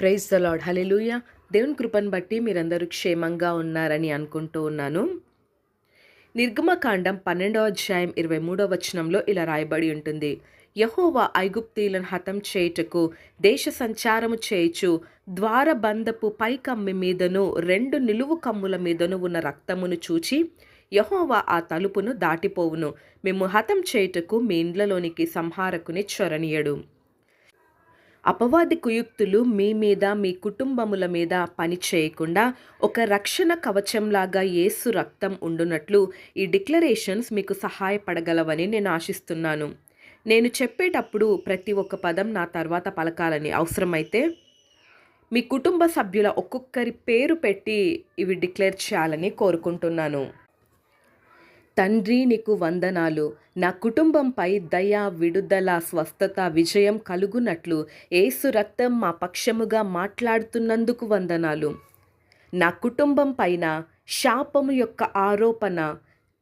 Praise the lord hallelujah దేవుని కృపను బట్టి మీరందరూ క్షేమంగా ఉన్నారని అనుకుంటూ ఉన్నాను. నిర్గమకాండం పన్నెండవ అధ్యాయం ఇరవై మూడవ వచనంలో ఇలా రాయబడి ఉంటుంది. యహోవా ఐగుప్తీలను హతం చేయుటకు దేశ సంచారము చేయుచు ద్వారబంధపు పైకమ్మి మీదను రెండు నిలువు కమ్ముల మీదను ఉన్న రక్తమును చూచి యహోవా ఆ తలుపును దాటిపోవును. మేము హతం చేయుటకు మీ ఇండ్లలోనికి సంహారకుని చొరనీయడు. అపవాది కుయుక్తులు మీ మీద మీ కుటుంబముల మీద పని చేయకుండా ఒక రక్షణ కవచంలాగా యేసు రక్తం ఉండునట్లు ఈ డిక్లరేషన్స్ మీకు సహాయపడగలవని నేను ఆశిస్తున్నాను. నేను చెప్పేటప్పుడు ప్రతి ఒక్క పదం నా తర్వాత పలకాలని అవసరమైతే మీ కుటుంబ సభ్యుల ఒక్కొక్కరి పేరు పెట్టి ఇవి డిక్లేర్ చేయాలని కోరుకుంటున్నాను. తండ్రి నీకు వందనాలు. నా కుటుంబంపై దయ విడుదల స్వస్థత విజయం కలుగునట్లు ఏసు రక్తం మా పక్షముగా మాట్లాడుతున్నందుకు వందనాలు. నా కుటుంబం పైన శాపము యొక్క ఆరోపణ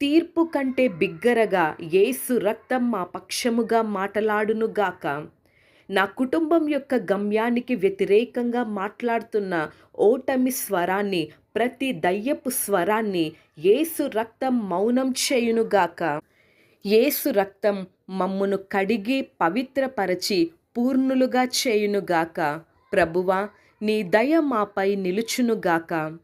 తీర్పు కంటే బిగ్గరగా ఏసు రక్తం మా పక్షముగా మాట్లాడునుగాక. నా కుటుంబం యొక్క గమ్యానికి వ్యతిరేకంగా మాట్లాడుతున్న ఓటమి స్వరాన్ని ప్రతి దయ్యపు స్వరాన్ని ఏసు రక్తం మౌనం చేయునుగాక. ఏసు రక్తం మమ్మును కడిగి పవిత్రపరచి పూర్ణులుగా చేయునుగాక. ప్రభువా నీ దయ మాపై నిలుచునుగాక.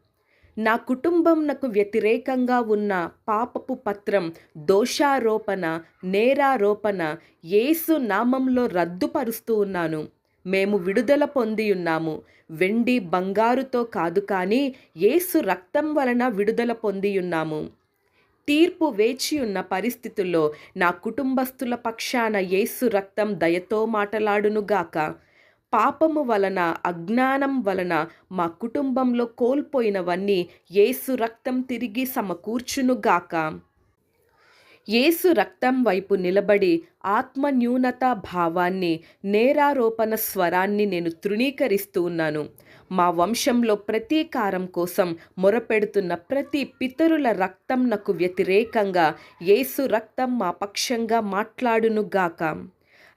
నా కుటుంబం నాకు వ్యతిరేకంగా ఉన్న పాపపు పత్రం దోషారోపణ నేరారోపణ యేసు నామంలో రద్దుపరుస్తూ ఉన్నాను. మేము విడుదల పొంది ఉన్నాము. వెండి బంగారుతో కాదు కానీ యేసు రక్తం వలన విడుదల పొంది ఉన్నాము. తీర్పు వేచి ఉన్న పరిస్థితుల్లో నా కుటుంబస్తుల పక్షాన యేసు రక్తం దయతో మాటలాడునుగాక పాపము వలన అజ్ఞానం వలన మా కుటుంబంలో కోల్పోయినవన్నీ యేసు రక్తం తిరిగి సమకూర్చునుగాక యేసు రక్తం వైపు నిలబడి ఆత్మన్యూనత భావాన్ని నేరారోపణ స్వరాన్ని నేను తృణీకరిస్తూ ఉన్నాను. మా వంశంలో ప్రతీకారం కోసం మొరపెడుతున్న ప్రతి పితరుల రక్తం నాకు వ్యతిరేకంగా యేసు రక్తం మా పక్షంగా మాట్లాడునుగాక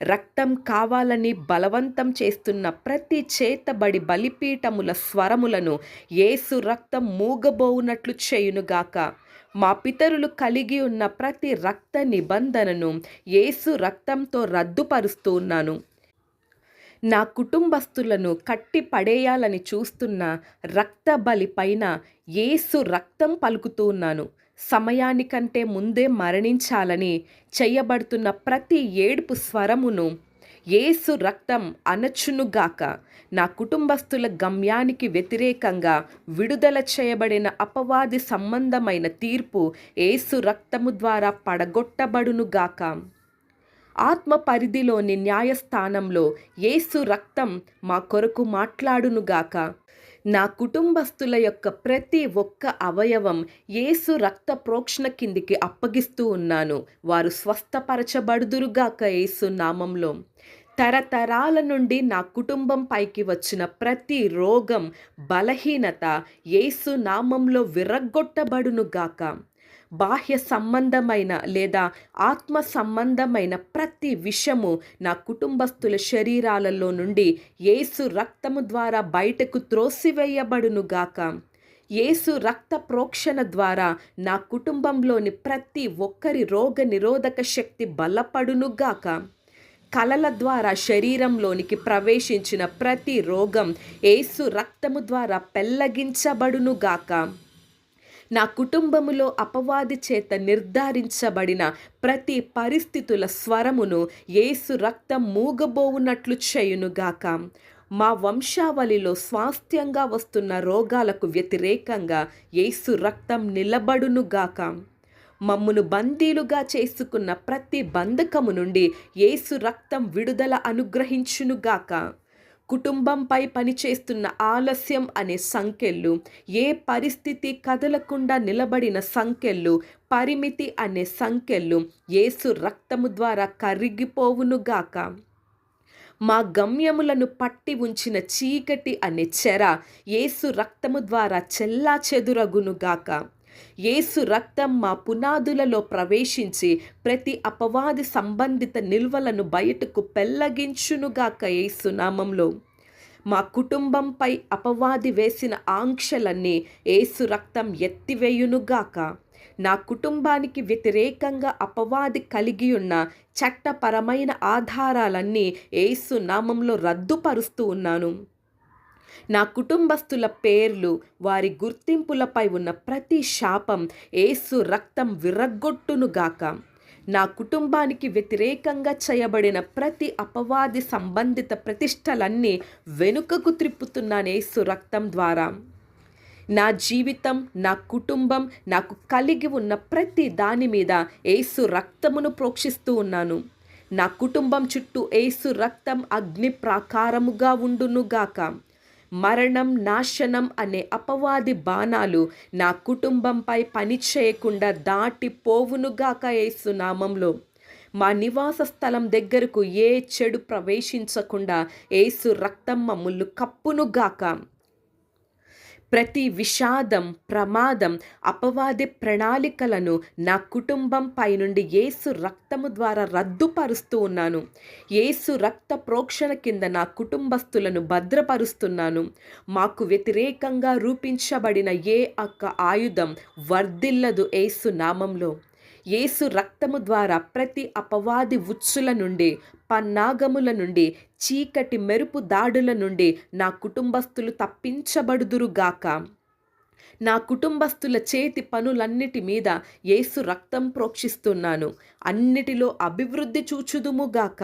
రక్తం కావాలని బలవంతం చేస్తున్న ప్రతి చేతబడి బలిపీఠముల స్వరములను ఏసు రక్తం మూగబోవునట్లు చేయునుగాక మా పితరులు కలిగి ఉన్న ప్రతి రక్త నిబంధనను యేసు రక్తంతో రద్దుపరుస్తూ ఉన్నాను. నా కుటుంబస్తులను కట్టి పడేయాలని చూస్తున్న రక్త బలి పైన ఏసు రక్తం పలుకుతూ ఉన్నాను. సమయానికంటే ముందే మరణించాలని చేయబడుతున్న ప్రతి ఏడుపు స్వరమును ఏసు రక్తం అనచునుగాక నా కుటుంబస్తుల గమ్యానికి వ్యతిరేకంగా విడుదల చేయబడిన అపవాది సంబంధమైన తీర్పు ఏసు రక్తము ద్వారా పడగొట్టబడునుగాక ఆత్మ పరిధిలోని న్యాయస్థానంలో ఏసు రక్తం మా కొరకు మాట్లాడునుగాక నా కుటుంబస్తుల యొక్క ప్రతి ఒక్క అవయవం ఏసు రక్త ప్రోక్షణ కిందికి అప్పగిస్తూ ఉన్నాను. వారు స్వస్థపరచబడుదురుగాక ఏసు నామంలో. తరతరాల నుండి నా కుటుంబం పైకి వచ్చిన ప్రతి రోగం బలహీనత ఏసు నామంలో విరగ్గొట్టబడునుగాక. బాహ్య సంబంధమైన లేదా ఆత్మ సంబంధమైన ప్రతి విషము నా కుటుంబస్తుల శరీరాలలో నుండి ఏసు రక్తము ద్వారా బయటకు త్రోసివేయబడునుగాక యేసు రక్త ప్రోక్షణ ద్వారా నా కుటుంబంలోని ప్రతి ఒక్కరి రోగ నిరోధక శక్తి బలపడునుగాక కలల ద్వారా శరీరంలోనికి ప్రవేశించిన ప్రతి రోగం ఏసు రక్తము ద్వారా పెల్లగించబడునుగాక నా కుటుంబములో అపవాది చేత నిర్ధారించబడిన ప్రతి పరిస్థితుల స్వరమును ఏసు రక్తం మూగబోవునట్లు చేయునుగాక. మా వంశావళిలో స్వాస్థ్యంగా వస్తున్న రోగాలకు వ్యతిరేకంగా ఏసు రక్తం నిలబడునుగాక. మమ్మును బందీలుగా చేసుకున్న ప్రతి బంధకము నుండి ఏసు రక్తం విడుదల అనుగ్రహించునుగాక. కుటుంబంపై పనిచేస్తున్న ఆలస్యం అనే సంఖ్యలు ఏ పరిస్థితి కదలకుండా నిలబడిన సంఖ్యలు పరిమితి అనే సంఖ్యలు ఏసు రక్తము ద్వారా కరిగిపోవునుగాక మా గమ్యములను పట్టి ఉంచిన చీకటి అనే చెర ఏసు రక్తము ద్వారా చెల్లా చెదురగునుగాక యేసు రక్తం మా పునాదులలో ప్రవేశించి ప్రతి అపవాది సంబంధిత నిల్వలను బయటకు పెల్లగించునుగాక యేసు నామంలో. మా కుటుంబంపై అపవాది వేసిన ఆంక్షలన్నీ ఏసు రక్తం ఎత్తివేయునుగాక. నా కుటుంబానికి వ్యతిరేకంగా అపవాది కలిగి ఉన్న చట్టపరమైన ఆధారాలన్నీ ఏసు నామంలో రద్దుపరుస్తూ ఉన్నాను. నా కుటుంబస్తుల పేర్లు వారి గుర్తింపులపై ఉన్న ప్రతి శాపం ఏసు రక్తం విరగ్గొట్టునుగాక నా కుటుంబానికి వ్యతిరేకంగా చేయబడిన ప్రతి అపవాది సంబంధిత ప్రతిష్టలన్నీ వెనుకకు త్రిప్పుతున్నాను ఏసు రక్తం ద్వారా. నా జీవితం నా కుటుంబం నాకు కలిగి ఉన్న ప్రతి దాని మీద ఏసు రక్తమును ప్రోక్షిస్తూ ఉన్నాను. నా కుటుంబం చుట్టూ ఏసు రక్తం అగ్ని ప్రాకారముగా ఉండునుగాక మరణం నాశనం అనే అపవాది బాణాలు నా కుటుంబంపై పని చేయకుండా దాటిపోవునుగాక ఏసు నామంలో. మా నివాస స్థలం దగ్గరకు ఏ చెడు ప్రవేశించకుండా ఏసు రక్తం మమ్ములు కప్పునుగాక ప్రతి విషాదం ప్రమాదం అపవాది ప్రణాళికలను నా కుటుంబం పై నుండి ఏసు రక్తము ద్వారా రద్దుపరుస్తూ ఉన్నాను. ఏసు రక్త ప్రోక్షణ కింద నా కుటుంబస్తులను భద్రపరుస్తున్నాను. మాకు వ్యతిరేకంగా రూపించబడిన ఏ ఒక్క ఆయుధం వర్ధిల్లదు ఏసు నామంలో. యేసు రక్తము ద్వారా ప్రతి అపవాది ఉచ్చుల నుండి పన్నాగముల నుండి చీకటి మెరుపు దాడుల నుండి నా కుటుంబస్తులు తప్పించబడుదురుగాక నా కుటుంబస్తుల చేతి పనులన్నిటి మీద యేసు రక్తం ప్రోక్షిస్తున్నాను. అన్నిటిలో అభివృద్ధి చూచుదుముగాక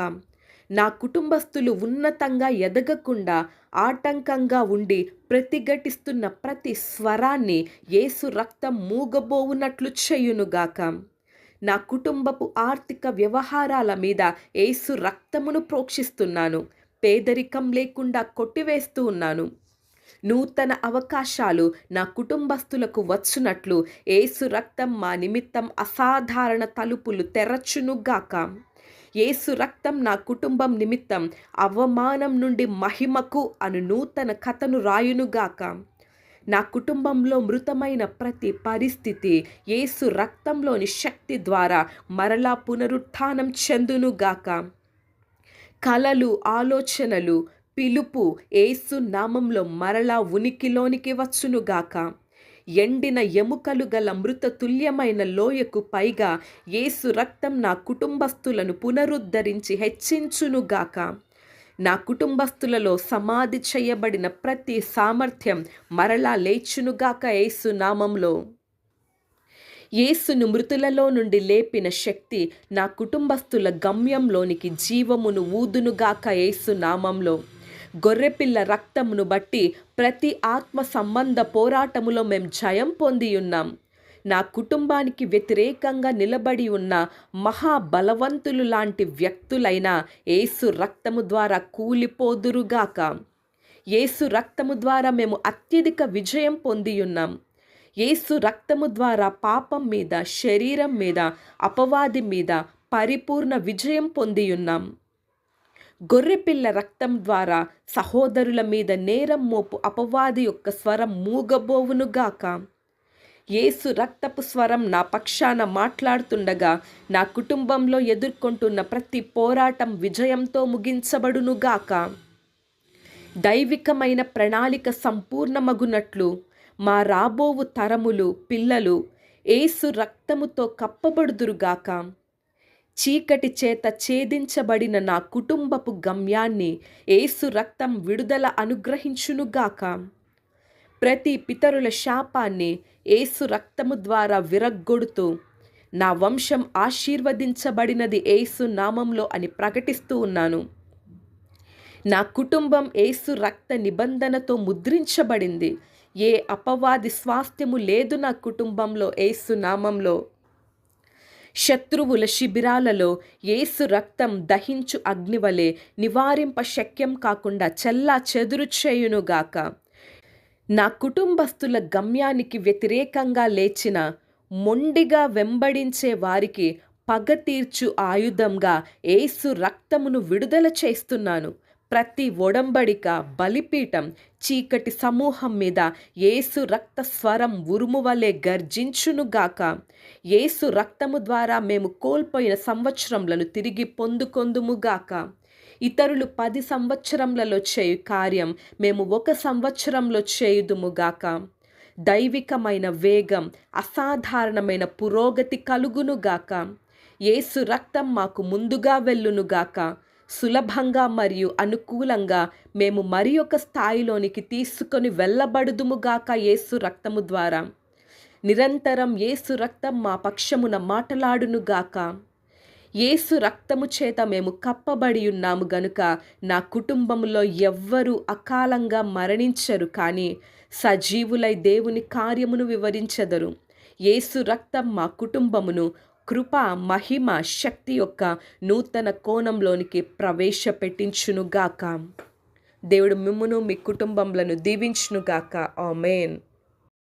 నా కుటుంబస్తులు ఉన్నతంగా ఎదగకుండా ఆటంకంగా ఉండి ప్రతిఘటిస్తున్న ప్రతి స్వరాన్ని యేసు రక్తం మూగబోవునట్లు చేయునుగాక నా కుటుంబపు ఆర్థిక వ్యవహారాల మీద ఏసు రక్తమును ప్రోక్షిస్తున్నాను. పేదరికం లేకుండా కొట్టివేస్తూ ఉన్నాను. నూతన అవకాశాలు నా కుటుంబస్తులకు వచ్చునట్లు ఏసు రక్తం మా నిమిత్తం అసాధారణ తలుపులు తెరచునుగాక. ఏసు రక్తం నా కుటుంబం నిమిత్తం అవమానం నుండి మహిమకు అను నూతన కథను రాయునుగాక. నా కుటుంబంలో మృతమైన ప్రతి పరిస్థితి యేసు రక్తంలోని శక్తి ద్వారా మరలా పునరుత్థానం చెందునుగాక. కలలు ఆలోచనలు పిలుపు ఏసు నామంలో మరలా ఉనికిలోనికి వచ్చునుగాక. ఎండిన ఎముకలు గల మృత తుల్యమైన లోయకు పైగా ఏసు రక్తం నా కుటుంబస్తులను పునరుద్ధరించి హెచ్చించునుగాక. నా కుటుంబస్తులలో సమాధి చేయబడిన ప్రతి సామర్థ్యం మరలా లేచునుగాక ఏసు నామంలో. యేసును మృతులలో నుండి లేపిన శక్తి నా కుటుంబస్తుల గమ్యంలోనికి జీవమును ఊదునుగాక యేసు నామంలో. గొర్రెపిల్ల రక్తమును బట్టి ప్రతి ఆత్మ సంబంధ పోరాటములో మేము జయం పొంది ఉన్నాం. నా కుటుంబానికి వ్యతిరేకంగా నిలబడి ఉన్న మహాబలవంతులు లాంటి వ్యక్తులైన ఏసు రక్తము ద్వారా కూలిపోదురుగాక. ఏసు రక్తము ద్వారా మేము అత్యధిక విజయం పొంది ఉన్నాం. ఏసు రక్తము ద్వారా పాపం మీద శరీరం మీద అపవాది మీద పరిపూర్ణ విజయం పొంది ఉన్నాం. గొర్రెపిల్ల రక్తం ద్వారా సహోదరుల మీద నేరం మోపు అపవాది యొక్క స్వరం మూగబోవునుగాక. ఏసు రక్తపు స్వరం నా పక్షాన మాట్లాడుతుండగా నా కుటుంబంలో ఎదుర్కొంటున్న ప్రతి పోరాటం విజయంతో ముగించబడునుగాక. దైవికమైన ప్రణాళిక సంపూర్ణమగునట్లు మా రాబోవు తరములు పిల్లలు ఏసు రక్తముతో కప్పబడుదురుగాక. చీకటి చేత ఛేదించబడిన నా కుటుంబపు గమ్యాన్ని ఏసు రక్తం విడుదల అనుగ్రహించునుగాక. ప్రతి పితరుల శాపాన్ని ఏసు రక్తము ద్వారా విరగ్గొడుతూ నా వంశం ఆశీర్వదించబడినది ఏసు నామంలో అని ప్రకటిస్తూ ఉన్నాను. నా కుటుంబం ఏసు రక్త నిబంధనతో ముద్రించబడింది. ఏ అపవాది స్వాస్థ్యము లేదు నా కుటుంబంలో ఏసు నామంలో. శత్రువుల శిబిరాలలో ఏసు రక్తం దహించు అగ్నివలే నివారింప శక్యం కాకుండా చెల్లా చెదురు చేయునుగాక. నా కుటుంబస్తుల గమ్యానికి వ్యతిరేకంగా లేచిన మొండిగా వెంబడించే వారికి పగ తీర్చు ఆయుధంగా ఏసు రక్తమును విడుదల చేస్తున్నాను. ప్రతి ఒడంబడిక బలిపీఠం చీకటి సమూహం మీద ఏసు రక్త స్వరం ఉరుము వలె గర్జించునుగాక ఏసు రక్తము ద్వారా మేము కోల్పోయిన సంవత్సరంలను తిరిగి పొందుకొందుముగాక ఇతరులు పది సంవత్సరములలో చేయు కార్యం మేము ఒక సంవత్సరంలో చేయుదుముగాక దైవికమైన వేగం అసాధారణమైన పురోగతి కలుగునుగాక ఏసు రక్తం మాకు ముందుగా వెళ్ళునుగాక సులభంగా మరియు అనుకూలంగా మేము మరి ఒక స్థాయిలోనికి తీసుకొని వెళ్ళబడుదుముగాక ఏసు రక్తము ద్వారా. నిరంతరం ఏసు రక్తం మా పక్షమున మాటలాడునుగాక యేసు రక్తము చేత మేము కప్పబడి ఉన్నాము గనుక నా కుటుంబంలో ఎవ్వరూ అకాలంగా మరణించరు కానీ సజీవులై దేవుని కార్యమును వివరించెదరు. యేసు రక్తం మా కుటుంబమును కృప మహిమ శక్తి యొక్క నూతన కోణంలోనికి ప్రవేశపెట్టించునుగాక. దేవుడు మిమ్మును మీ కుటుంబములను దీవించునుగాక. ఆమెన్.